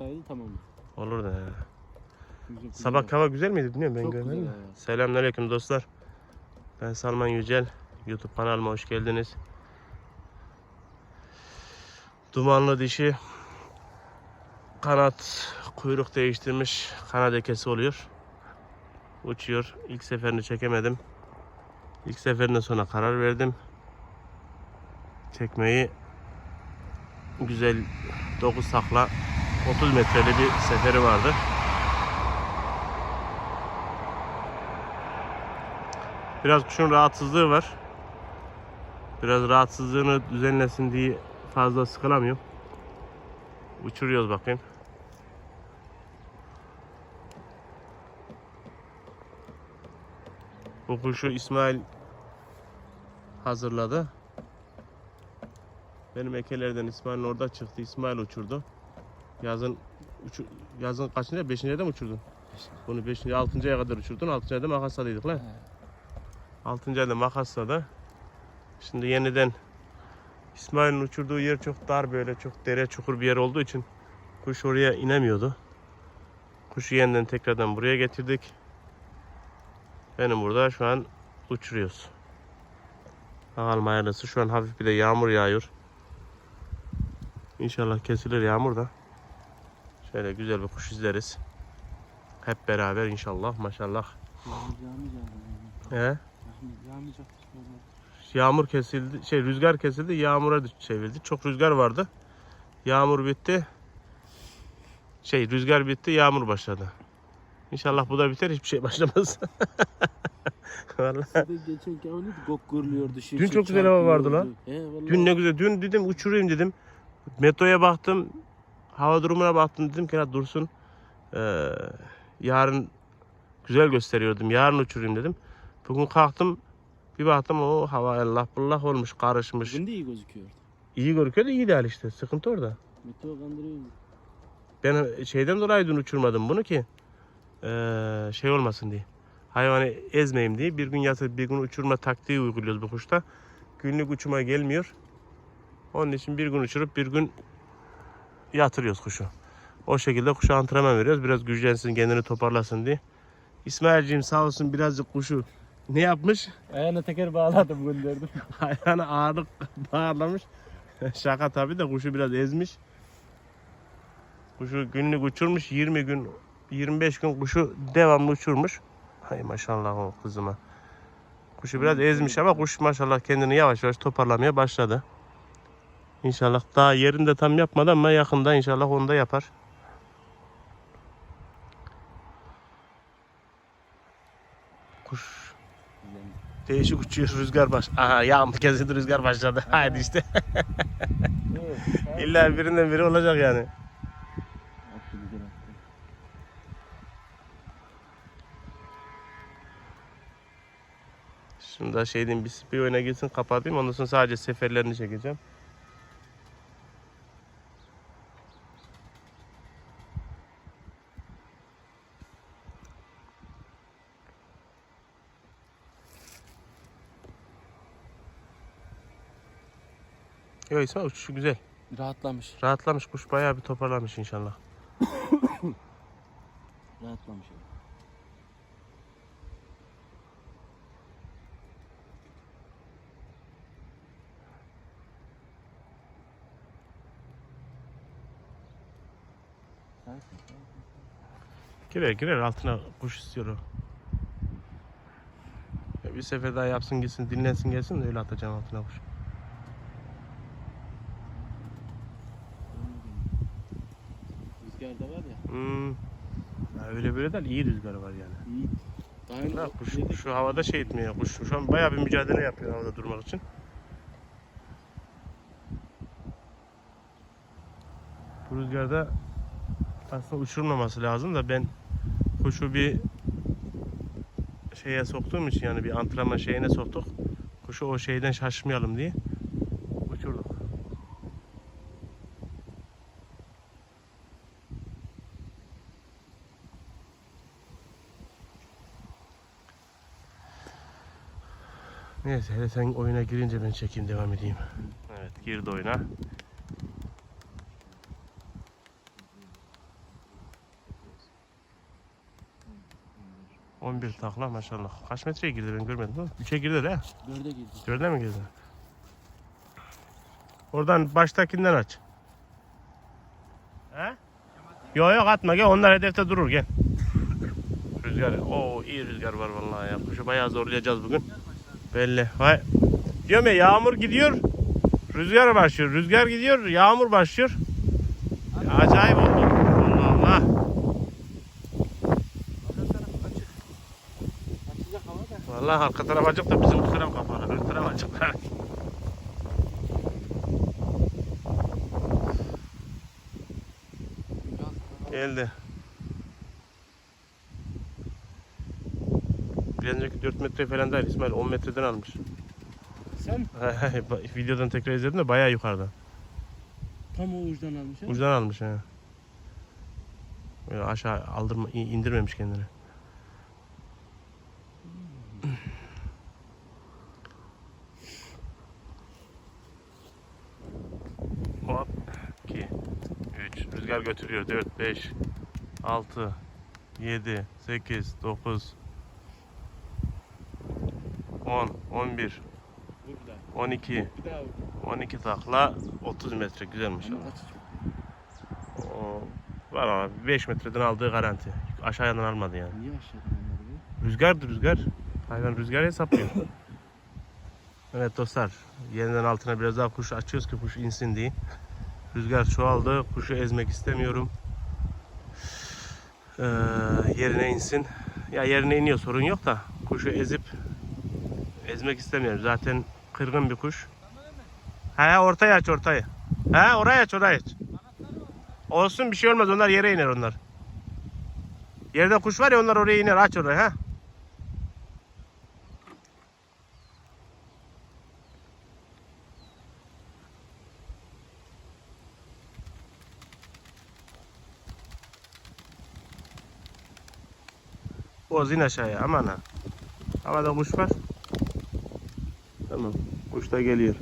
olsaydı tamam. Olur da. ya. Güzel, Sabah güzel. hava güzel miydi bilmiyorum ben Çok görmedim. güzel. Selamünaleyküm dostlar. Ben Salman Yücel. YouTube kanalıma hoş geldiniz. Dumanlı dişi kanat kuyruk değiştirmiş kanat ekesi oluyor. Uçuyor. İlk seferini çekemedim. İlk seferinden sonra karar verdim. Çekmeyi güzel 9 takla 30 metreli bir seferi vardı. Biraz kuşun rahatsızlığı var. Biraz rahatsızlığını düzenlesin diye fazla sıkılamıyorum. Uçuruyoruz bakayım. Bu kuşu İsmail hazırladı. Benim ekelerden İsmail'in orada çıktı. İsmail uçurdu. Yazın uçu, yazın kaçıncı? Beşinci de mi uçurdun? Bunu beşinci, altıncıya kadar uçurdun. Altıncı ayda makasladıydık lan. He. 6. ayda makasladı. Şimdi yeniden İsmail'in uçurduğu yer çok dar böyle çok dere çukur bir yer olduğu için kuş oraya inemiyordu. Kuşu yeniden tekrardan buraya getirdik. Benim burada şu an uçuruyoruz. Bakalım hayırlısı. Şu an hafif bir de yağmur yağıyor. İnşallah kesilir yağmur da. Şöyle güzel bir kuş izleriz. Hep beraber inşallah maşallah. He? Yağmur kesildi, şey rüzgar kesildi, yağmura çevirdi. Çok rüzgar vardı. Yağmur bitti. Şey rüzgar bitti, yağmur başladı. İnşallah bu da biter, hiçbir şey başlamaz. Vallahi. Gok gürlüyordu. Dün çok güzel hava vardı lan. He vallahi. Dün ne güzel, dün dedim uçurayım dedim. Metroya baktım, hava durumuna baktım dedim ki "Ya dursun. Ee, yarın güzel gösteriyordum, yarın uçurayım dedim. Bugün kalktım, bir baktım o hava Allah bullah olmuş, karışmış. Bugün de iyi gözüküyordu. İyi görünüyor da iyi değil işte. Sıkıntı orada. Meteo kandırıyor. Ben şeyden dolayı dün uçurmadım bunu ki eee, şey olmasın diye. Hayvanı ezmeyeyim diye bir gün yatıp bir gün uçurma taktiği uyguluyoruz bu kuşta. Günlük uçuma gelmiyor. Onun için bir gün uçurup bir gün yatırıyoruz kuşu. O şekilde kuşa antrenman veriyoruz. Biraz güçlensin, kendini toparlasın diye. İsmailciğim sağ olsun birazcık kuşu ne yapmış? Ayağına teker bağladım gönderdim. Ayağına ağırlık bağlamış. Şaka tabi de kuşu biraz ezmiş. Kuşu günlük uçurmuş 20 gün 25 gün kuşu devamlı uçurmuş. Hay maşallah o kızıma. Kuşu biraz ezmiş ama kuş maşallah kendini yavaş yavaş toparlamaya başladı. İnşallah daha yerinde tam yapmadı ama yakında inşallah onu da yapar. Kuş Değişik uçuyor rüzgar baş. Aha yağmur kesildi rüzgar başladı. Haydi işte. İlla birinden biri olacak yani. Şimdi da şeyden bir, bir oyuna gitsin kapatayım. Ondan sonra sadece seferlerini çekeceğim. Yok İsmail uçuşu güzel. Rahatlamış. Rahatlamış kuş bayağı bir toparlamış inşallah. Rahatlamış. Girer girer altına kuş istiyor o. Bir sefer daha yapsın gitsin dinlensin gelsin de öyle atacağım altına kuş. Rüzgar da var ya. Hmm. Ya öyle böyle değil iyi rüzgar var yani. İyi. Daha kuş, dedik, şu havada şey etmiyor kuş. Şu an bayağı bir mücadele yapıyor havada durmak için. Bu rüzgarda aslında uçurmaması lazım da ben kuşu bir şeye soktuğum için yani bir antrenman şeyine soktuk. Kuşu o şeyden şaşmayalım diye Evet hele sen oyuna girince ben çekeyim devam edeyim. Evet girdi oyuna. On bir takla maşallah. Kaç metreye girdi ben görmedim değil? Üçe girdi de. Dörde girdi. Dörde mi girdi? Oradan baştakinden aç. He? Yok yok atma gel onlar hedefte durur gel. Rüzgar. Oo iyi rüzgar var vallahi ya. Kuşu bayağı zorlayacağız bugün. Belli. Vay. Diyorum ya yağmur gidiyor. Rüzgar başlıyor. Rüzgar gidiyor. Yağmur başlıyor. Ya, acayip oldu. Allah Allah. Vallahi arka taraf açık da bizim bu taraf kapalı. Ön taraf. Biraz Geldi. Bir önceki 4 metre falan değil İsmail 10 metreden almış. Sen Videodan tekrar izledim de bayağı yukarıda. tam o uçtan almış ha. Ucudan almış he. Böyle aşağı aldırma, in- indirmemiş kendini. Hop. 2 3 Rüzgar götürüyor. 4 5 6 7 8 9 10 11 Vur bir daha. 12 Bir daha vur. 12 takla 30 metre güzelmiş Ama? O, var ama 5 metreden aldığı garanti. Aşağıdan almadı yani. Niye aşağıdan onları bu? Rüzgardı rüzgar. Hayvan rüzgar hesaplıyor. evet dostlar. Yeniden altına biraz daha kuş açıyoruz ki kuş insin diye. Rüzgar çoğaldı. Kuşu ezmek istemiyorum. Ee, yerine insin. Ya yerine iniyor sorun yok da kuşu ezip ezmek istemiyorum. Zaten kırgın bir kuş. He ortaya aç ortayı. He oraya aç oraya aç. Olsun bir şey olmaz onlar yere iner onlar. Yerde kuş var ya onlar oraya iner aç orayı ha. Oz in aşağıya aman ha. Havada kuş var. Tamam. Kuş da geliyor.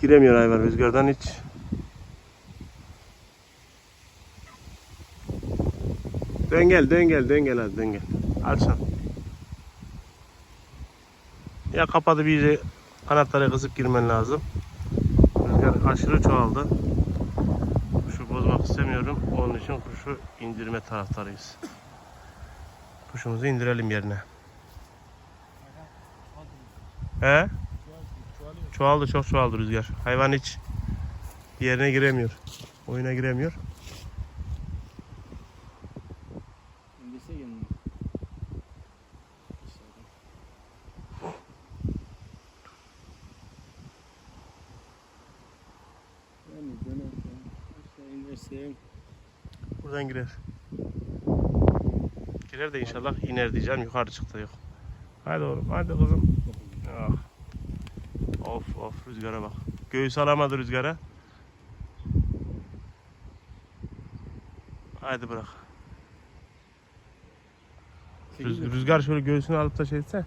Giremiyor hayvan rüzgardan hiç. Dön gel, dön gel, dön gel hadi dön gel. Alçan. Ya kapadı iyice kanatlara kısıp girmen lazım. Rüzgar aşırı çoğaldı. Kuşu bozmak istemiyorum. Onun için kuşu indirme taraftarıyız. Kuşumuzu indirelim yerine. He? Çoğaldı çok çoğaldı rüzgar. Hayvan hiç yerine giremiyor. Oyuna giremiyor. Buradan girer. Girer de inşallah iner diyeceğim. Yukarı çıktı yok. Hadi oğlum hadi kızım. Of of rüzgara bak. Göğüs alamadı rüzgara. Hadi bırak. Rüz- rüzgar şöyle göğsünü alıp da şey etse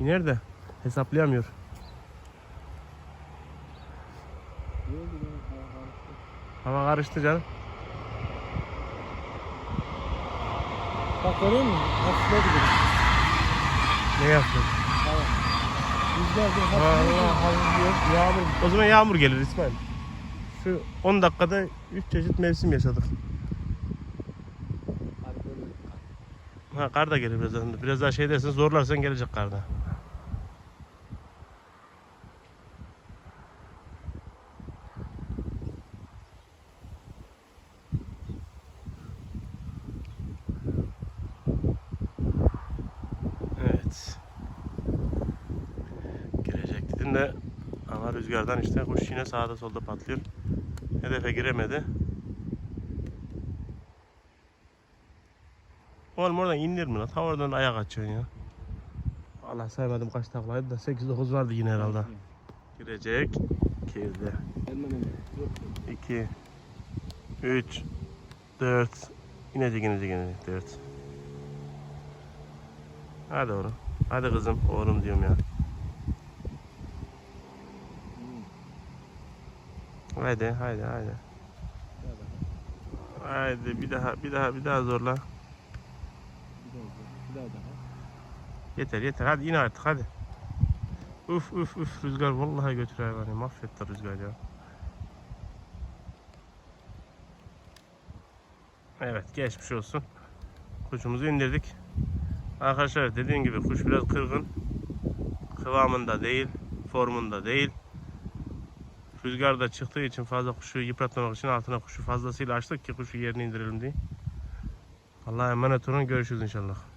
iner de hesaplayamıyor. Hava karıştı canım. Bak görüyor musun? Ne yaptın? Allah. Yağmur. O zaman yağmur gelir İsmail. Şu 10 dakikada 3 çeşit mevsim yaşadık. Ha kar da gelir birazdan. Biraz daha şey dersen zorlarsan gelecek kar da. Evet. Gelecek dedim de ama rüzgardan işte kuş yine sağda solda patlıyor. Hedefe giremedi. Oğlum oradan indir mi lan? Ta oradan ayak açıyorsun ya. Allah saymadım kaç taklaydı da 8-9 vardı yine herhalde. Girecek. Girdi. Gelmem hemen. Yok. 2 3 4 İnecek inecek inecek 4 Hadi oğlum. Hadi kızım. Oğlum diyorum ya. Haydi haydi haydi. Haydi bir daha bir daha bir daha zorla. Yeter yeter hadi in artık hadi. Uf uf uf rüzgar vallahi götür hayvanı mahvetti rüzgar ya. Evet geçmiş olsun. Kuşumuzu indirdik. Arkadaşlar dediğim gibi kuş biraz kırgın. Kıvamında değil, formunda değil. Rüzgar da çıktığı için fazla kuşu yıpratmamak için altına kuşu fazlasıyla açtık ki kuşu yerine indirelim diye. Allah'a emanet olun görüşürüz inşallah.